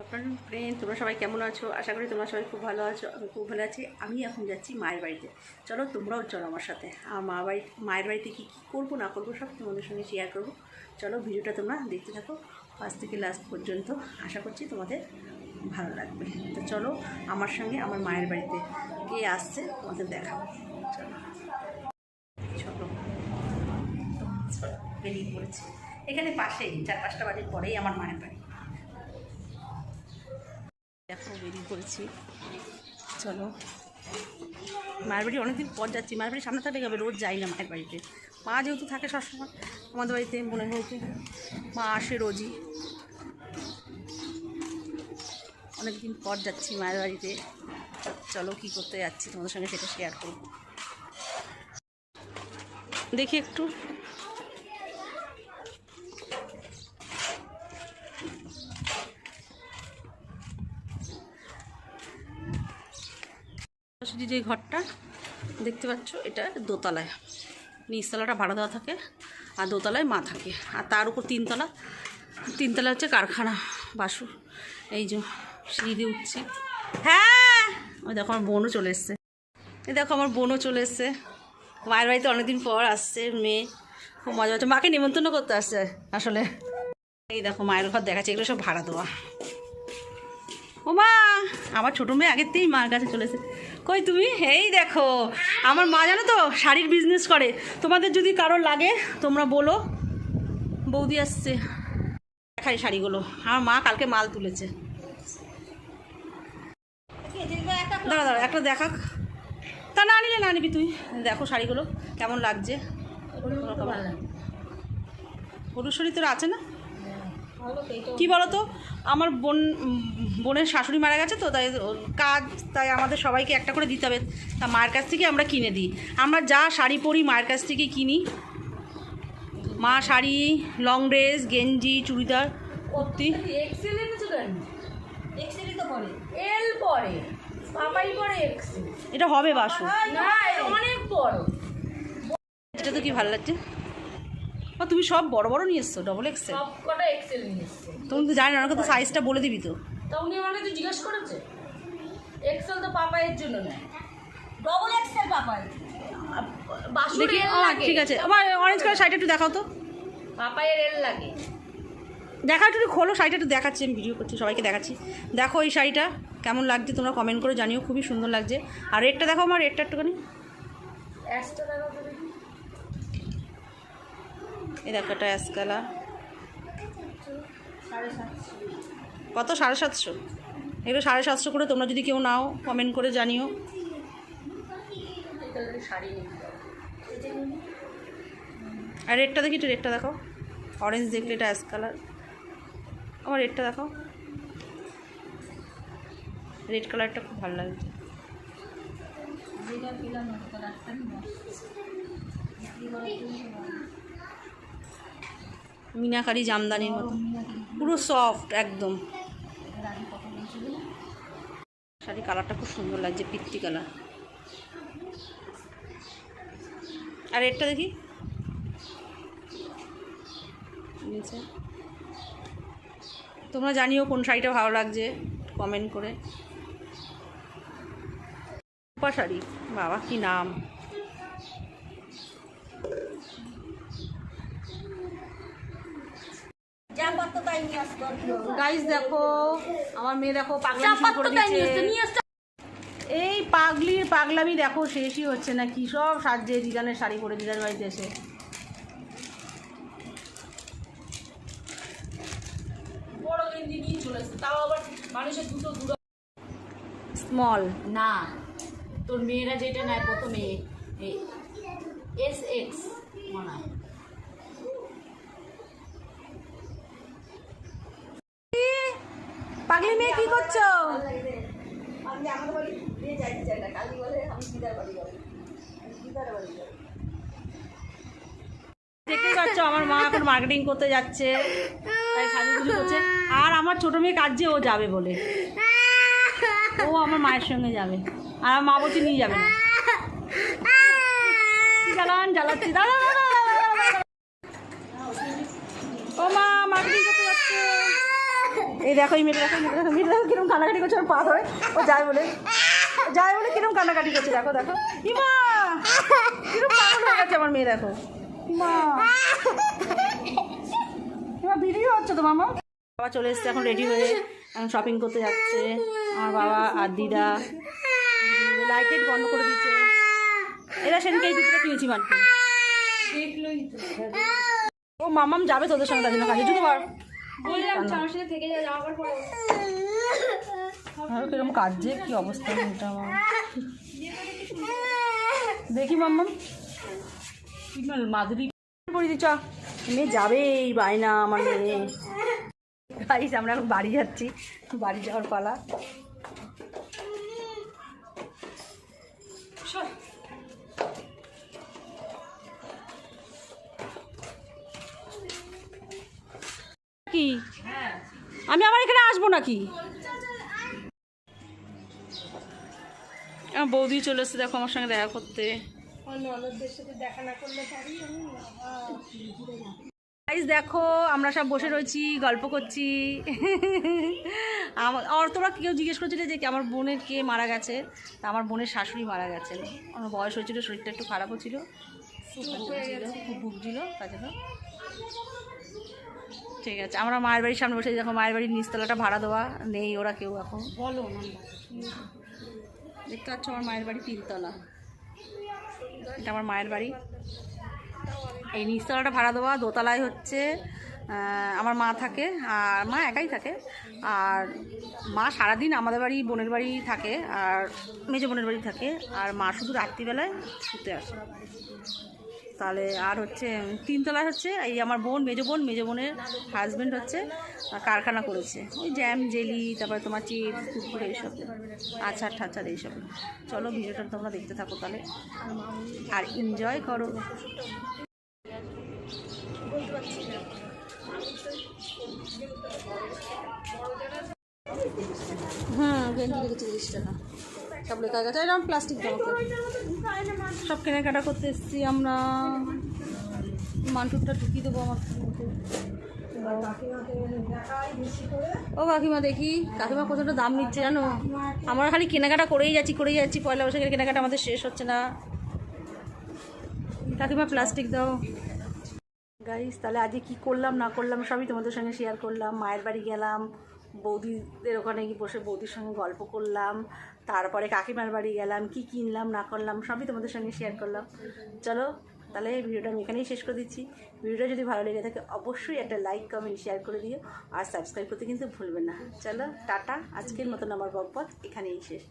Friend তোমরা সবাই কেমন আছো? আশা করি তোমরা সবাই খুব ভালো আছো, আমি খুব ভালো আছি। আমি এখন যাচ্ছি মায়ের বাড়িতে। চলো, তোমরাও চলো আমার সাথে। আর মা বাড়ি, মায়ের বাড়িতে কী কী করব, না করব, সব তোমাদের সঙ্গে শেয়ার করব। চলো, ভিডিওটা তোমরা দেখতে থাকো ফার্স্ট থেকে লাস্ট পর্যন্ত। আশা করছি তোমাদের ভালো লাগবে। তো চলো, আমার সঙ্গে আমার মায়ের বাড়িতে কে আসছে, তোমাদের দেখাবো। চলো। চলো চলো বেরিয়ে পড়েছে। এখানে পাশেই, চার পাঁচটা বাড়ির পরেই আমার মায়ের বাড়ি। বেরিয়ে পড়েছি চলো। মায়ের বাড়ি অনেকদিন পর যাচ্ছি। মায়ের বাড়ির সামনে থাকলে হবে? রোজ যাই না মায়ের বাড়িতে। মা যেহেতু থাকে সবসময়, আমাদের বাড়িতে মনে হয়েছে মা আসে রোজই। অনেকদিন পর যাচ্ছি মায়ের বাড়িতে। চলো কী করতে যাচ্ছি তোমাদের সঙ্গে সেটা শেয়ার করব। দেখি একটু। সরাসরি যে ঘরটা, দেখতে পাচ্ছ, এটা দোতলায়। নিচতলাটা ভাড়া দেওয়া থাকে আর দোতলায় মা থাকে। আর তার উপর তিনতলা। তিনতলা হচ্ছে কারখানা বাসু এই যে সিঁড়ি দিয়ে উঠছি। হ্যাঁ! ওই দেখো, আমার বোনও চলে এসছে। এই দেখো, আমার বোনও চলে এসছে। মায়ের বাড়িতে অনেকদিন পর আসছে, মেয়ে। খুব মজা হচ্ছে। মাকে নিমন্ত্রণ করতে আসছে আসলে। এই দেখো, মায়ের ঘর দেখাচ্ছে, এগুলো সব ভাড়া দেওয়া। ও মা আমার ছোটো মেয়ে আগের থেকেই মার কাছে চলেছে কই তুমি? এই দেখো আমার মা জানো তো শাড়ির বিজনেস করে। তোমাদের যদি কারোর লাগে তোমরা বলো। বৌদি আসছে। দেখাই শাড়িগুলো। আমার মা কালকে মাল তুলেছে। দাঁড়া দাঁড়া একটা দেখাক। তা না নিলে না নিবি তুই। দেখো শাড়িগুলো কেমন লাগছে। হলুদ শাড়ি তোর আছে না? কি বলো তো আমার বোন বোনের শাশুড়ি মারা গেছে তো তাই কাজ তাই আমাদের সবাইকে একটা করে দিতে হবে। তা মায়ের কাছ থেকে আমরা কিনে দিই। আমরা যা শাড়ি পরি মায়ের কাছ থেকে কিনি। মা শাড়ি লং ড্রেস গেঞ্জি চুড়িদার কুর্তি। এল পরে। পাপাই পরে এটা হবে বাসু। না অনেক বড় এটা তো কি ভালো লাগছে? তুমি সব বড় বড় নিয়ে এসছো ডবল এক্সেল সব কটা এক্সেল নিয়ে এসছে। তুমি তো জানি না ওনাকে তো সাইজটা বলে দিবি তো। তা উনি আমাকে তো জিজ্ঞেস করেছে এক্সেল তো পাপাইয়ের জন্য নেয়। ডবল এক্সেল বাসুর দেখি ও, ঠিক আছে। আমার অরেঞ্জ কালার শাড়িটা একটু দেখাও তো। পাপাইয়ের এল লাগে। দেখা একটু খোলো শাড়িটা একটু দেখাচ্ছি আমি ভিডিও করছি সবাইকে দেখাচ্ছি। দেখো এই শাড়িটা কেমন লাগছে তোমরা কমেন্ট করে জানিও খুবই সুন্দর লাগছে। আর রেটটা দেখো আমার রেটটা একটুখানি। দেখো তো দেখি কত? সাড়ে সাতশো। এগুলো সাড়ে সাতশো করে তোমরা যদি কেউ নাও কমেন্ট করে জানিও। আর রেটটা দেখি একটু রেটটা দেখো। অরেঞ্জ দেখলে এটা অ্যাশ কালার। আমার রেটটা দেখো। রেড কালারটা খুব ভালো লাগছে যেটা পেলাম মিনাকারি জামদানির মতো। পুরো সফট একদম। শাড়ি কালারটা খুব সুন্দর লাগছে পিত্তি কালার আর রেটটা দেখি। তোমরা জানিও কোন শাড়িটা ভালো লাগছে কমেন্ট করে। রূপা শাড়ি বাবা কি নাম যা পারতো তাই নিয়ে আসতো গাইস দেখো আমার মেয়ে আসতো এই পাগলির পাগলামি দেখো শেষই হচ্ছে না। কি সব সাজছে দিদানের শাড়ি পরে দিদার বাড়িতে এসে। বড় গেঞ্জি নিয়ে চলে আসতো তাও আবার মানুষের দুটো স্মল না তোর মেয়েরা যেটা নেয় প্রথমে এস এক্স মনে হয়। পাগলি মেয়ে কি করছ? দেখতেই পাচ্ছ আমার মা এখন মার্কেটিং করতে যাচ্ছে তাই সাজুগুজু করছে। আর আমার ছোট মেয়ে কাজে ও যাবে বলে। ও আমার মায়ের সঙ্গে যাবে। আর আমার মা বলছে নিয়ে যাবে না। জ্বালান জ্বালাচ্ছি। দাঁড়া। ও মা মার্কেটিং করতে যাচ্ছে। এই দেখো মেয়েটা দেখো মেয়েটা দেখো মেয়েটা দেখো কীরকম কান্নাকাটি করছে, ওর পা ধরে। ও যায় বলে যায় বলে কীরকম কান্নাকাটি করছে, দেখো দেখো। ইমা! কীরকম পাগল হয়ে গেছে আমার মেয়ে, দেখো। ইমা! ইমা ভিডিও হচ্ছে তো, মামা। বাবা চলে এসছে, এখন রেডি হয়ে এখন শপিং করতে যাচ্ছে। আমার বাবা আর দিদা লাইট বন্ধ করে দিচ্ছে এরা সেদিনকে এই পিপিটা কিনেছি মানতে ও, মামাম যাবে তোদের সঙ্গে কাজে। জুতো বার বললাম আমার সাথে কি অবস্থা এটা আমার দেখি মাম্মাম মাধুরী পড়ি দিচ্ছ? মেয়ে এই বায়না আমার মেয়ে। গাইস আমরা বাড়ি যাচ্ছি, বাড়ি যাওয়ার পালা। কি আমি আবার এখানে আসব নাকি? আমার বৌদি চলে এসছে দেখো আমার সঙ্গে দেখা করতে। দেখা আমরা সব বসে রয়েছি গল্প করছি। আমার আর তোরা কেউ জিজ্ঞেস করছিলে যে আমার বোনের কে মারা গেছে? তা আমার বোনের শাশুড়ি মারা গেছেন। আমার বয়স হয়েছিল শরীরটা একটু খারাপও ছিল, খুব ভুগছিল তার জন্য। ঠিক আছে আমরা মায়ের বাড়ির সামনে বসে দেখো মায়ের বাড়ির নিচতলাটা ভাড়া দেওয়া নেই ওরা কেউ এখন। বলো দেখতে পাচ্ছ আমার মায়ের বাড়ি তিনতলা। এটা আমার মায়ের বাড়ি। এই নিচতলাটা ভাড়া দেওয়া দোতলায় হচ্ছে আমার মা থাকে আর মা একাই থাকে। আর মা সারাদিন আমাদের বাড়ি বোনের বাড়ি থাকে আর মেজো বোনের বাড়ি থাকে আর মা শুধু রাত্রিবেলায় শুতে আসে। তাহলে আর হচ্ছে তিনতলায় হচ্ছে, এই আমার বোন, মেজো বোন, মেজো বোনের হাজব্যান্ড হচ্ছে কারখানা করেছে। ওই জ্যাম জেলি তারপরে তোমার চিপস কুকুর এইসব। আচার ঠাচার এইসব। চলো ভিডিওটা তোমরা দেখতে থাকো তাহলে। আর এনজয় করো। হুম গেঞ্জি দেখেছি তিরিশ টাকা। সব লেখা গেছে এরকম প্লাস্টিক সব কেনাকাটা করতে এসেছি আমরা। মান্টুরটা ঢুকিয়ে দেবো আমার ও কাকিমা, দেখি। কাকিমা কতটা দাম নিচ্ছে জানো? আমরা খালি কেনাকাটা করেই যাচ্ছি করেই যাচ্ছি। পয়লা বৈশাখের কেনাকাটা আমাদের শেষ হচ্ছে না। কাকিমা প্লাস্টিক দাও। গাইস তাহলে আজকে কি করলাম, না করলাম, সবই তোমাদের সঙ্গে শেয়ার করলাম। মায়ের বাড়ি গেলাম, বৌদিদের ওখানে গিয়ে বসে বৌদির সঙ্গে গল্প করলাম। তারপরে কাকিমার বাড়ি গেলাম, কি কিনলাম, না করলাম, সবই তোমাদের সঙ্গে শেয়ার করলাম। চলো, তাহলে এই ভিডিওটা আমি এখানেই শেষ করে দিচ্ছি। ভিডিওটা যদি ভালো লেগে থাকে, অবশ্যই একটা লাইক কমেন্ট শেয়ার করে দিও। আর সাবস্ক্রাইব করতে কিন্তু ভুলবে না। চলো, টাটা, আজকের মতন আমার বকবক, এখানেই শেষ।